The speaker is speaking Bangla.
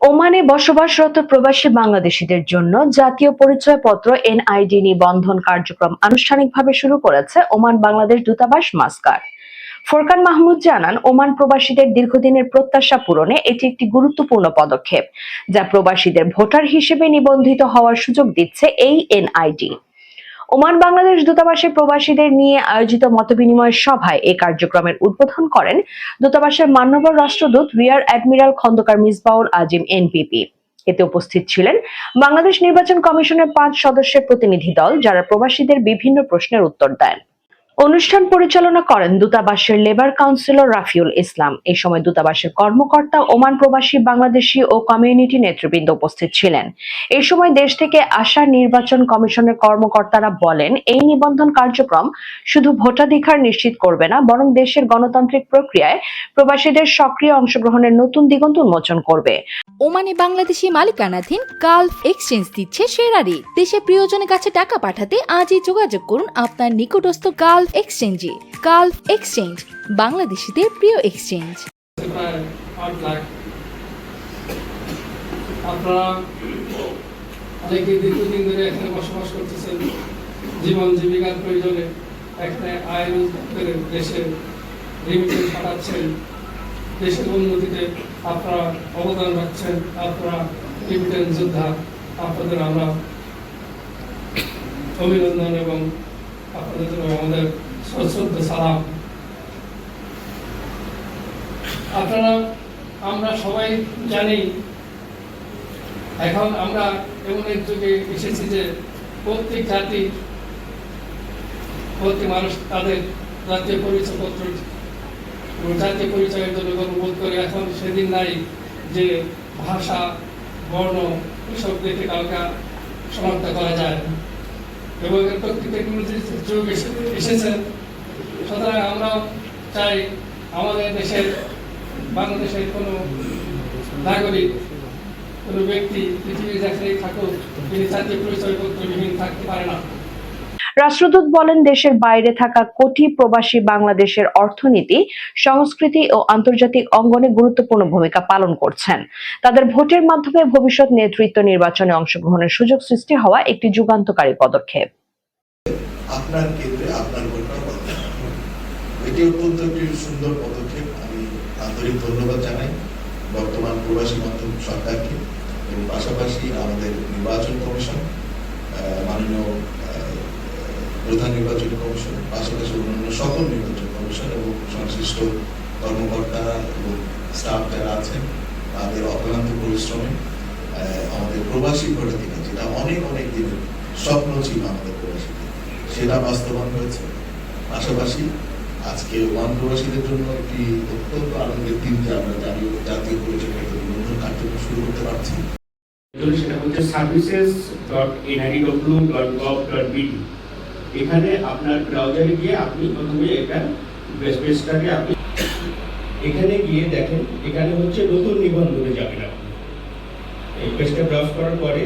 ওমানে বসবাসরত প্রবাসী বাংলাদেশীদের জন্য জাতীয় পরিচয়পত্র, এনআইডি নিবন্ধন কার্যক্রম আনুষ্ঠানিকভাবে শুরু করেছে ওমান বাংলাদেশ দূতাবাস মাস্কার। ফোরকান মাহমুদ জানান, ওমান প্রবাসীদের দীর্ঘদিনের প্রত্যাশা পূরণে এটি একটি গুরুত্বপূর্ণ পদক্ষেপ, যা প্রবাসীদের ভোটার হিসেবে নিবন্ধিত হওয়ার সুযোগ দিচ্ছে এই এনআইডি। ওমান বাংলাদেশ দূতাবাসের প্রবাসীদের নিয়ে আয়োজিত মতবিনিময় সভায় এই কার্যক্রমের উদ্বোধন করেন দূতাবাসের মান্যবর রাষ্ট্রদূত rear admiral Khandakar Misbaul Azim, NPP. এতে উপস্থিত ছিলেন বাংলাদেশ নির্বাচন কমিশনের পাঁচ সদস্যের প্রতিনিধি দল, যারা প্রবাসীদের বিভিন্ন প্রশ্নের উত্তর দেন। অনুষ্ঠান পরিচালনা করেন দূতাবাসের লেবার কাউন্সিলর রাফিউল ইসলাম। এই সময় দূতাবাসের কর্মকর্তা ওমান প্রবাসী, বাংলাদেশি ও কমিউনিটি নেতৃবৃন্দ উপস্থিত ছিলেন। এই সময় দেশ থেকে আসা নির্বাচন কমিশনের কর্মকর্তারা বলেন, এই নিবন্ধন কার্যক্রম শুধু ভোটাধিকার নিশ্চিত করবে না, বরং দেশের গণতান্ত্রিক প্রক্রিয়ায় প্রবাসীদের সক্রিয় অংশগ্রহণের নতুন দিগন্ত উন্মোচন করবে। ওমানে বাংলাদেশি মালিকানাধীন গালফ এক্সচেঞ্জ দিচ্ছে সেরা রেট দেশের প্রিয়জনের কাছে টাকা পাঠাতে আজই যোগাযোগ করুন আপনার নিকটস্থ গালফ এক্সচেঞ্জে গালফ এক্সচেঞ্জ বাংলাদেশিদের প্রিয় এক্সচেঞ্জ আপনারা ধরে এখানে বসবাস করতেছেন, জীবন জীবিকার প্রয়োজনে এখানে আয় রোজগার করে দেশে রিমিটেন্স পাঠাচ্ছেন, দেশের উন্নতিতে আপনারা অবদান রাখছেন, আপনারা রিমিটেন্স যোদ্ধা, আপনাদের আমরা অভিনন্দন এবং আপনাদের জন্য আমাদের সশ্রদ্ধ সালাম। আপনারা, আমরা সবাই জানি, এখন আমরা এমন এক যুগে এসেছি যে প্রত্যেক জাতি, প্রত্যেক মানুষ তাদের জাতীয় জাতীয় পরিচয়ের জন্য গর্ববোধ করে। এখন সেদিন নাই যে ভাষা, বর্ণ, এসব দেখে কালকা শনাক্ত করা যায়। এবং এর টেকনোলজি যুগ এসেছে। সুতরাং আমরা চাই আমাদের দেশের বাংলাদেশের কোনো নাগরিক, কোনো ব্যক্তি পৃথিবীর যেখানেই থাকুক, তিনি জাতীয় পরিচয়পত্রবিহীন থাকতে পারে না। রাষ্ট্রদূত বলেন দেশের বাইরে থাকা কোটি প্রবাসী বাংলাদেশের অর্থনীতি, সংস্কৃতি ও আন্তর্জাতিক অঙ্গনে গুরুত্বপূর্ণ ভূমিকা পালন করছেন। তাদের ভোটের মাধ্যমে ভবিষ্যৎ নেতৃত্ব নির্বাচনে অংশগ্রহণের সুযোগ সৃষ্টি হওয়া একটি যুগান্তকারী পদক্ষেপ। আপনার কেন্দ্রে আপনার এটি অত্যন্ত একটি সুন্দর পদক্ষেপ। আমি আন্তরিক ধন্যবাদ জানাই বর্তমান প্রবাসী মাধ্যম সরকারকে এবং পাশাপাশি আমাদের নির্বাচন কমিশন মাননীয় প্রধান নির্বাচন কমিশন, পাশাপাশি অন্যান্য সকল নির্বাচন কমিশন এবং সংশ্লিষ্ট কর্মকর্তা এবং স্টাফ যারা আছেন, তাদের অক্লান্ত পরিশ্রমে আমাদের প্রবাসী ভোটাধিকার, যেটা অনেক অনেক দিনের স্বপ্ন ছিল আমাদের প্রবাসীদের, সেটা বাস্তবায়ন হয়েছে। পাশাপাশি আজকে ওয়ান প্রবাসীদের জন্য একটি অত্যন্ত আনন্দের দিন যে আমরা জাতীয় জাতীয় পরিচয়পত্র নিবন্ধন কার্যক্রম শুরু করতে পারছি। সেটা হচ্ছে services dot NIW dot gov dot BD এখানে আপনার ব্রাউজারে গিয়ে আপনি প্রথমে এটা পেজটাকে আপনি এখানে গিয়ে দেখেন, এখানে হচ্ছে নতুন নিবন্ধনে যাবেন আপনি। এই পেজটা ব্রাউজ করার পরে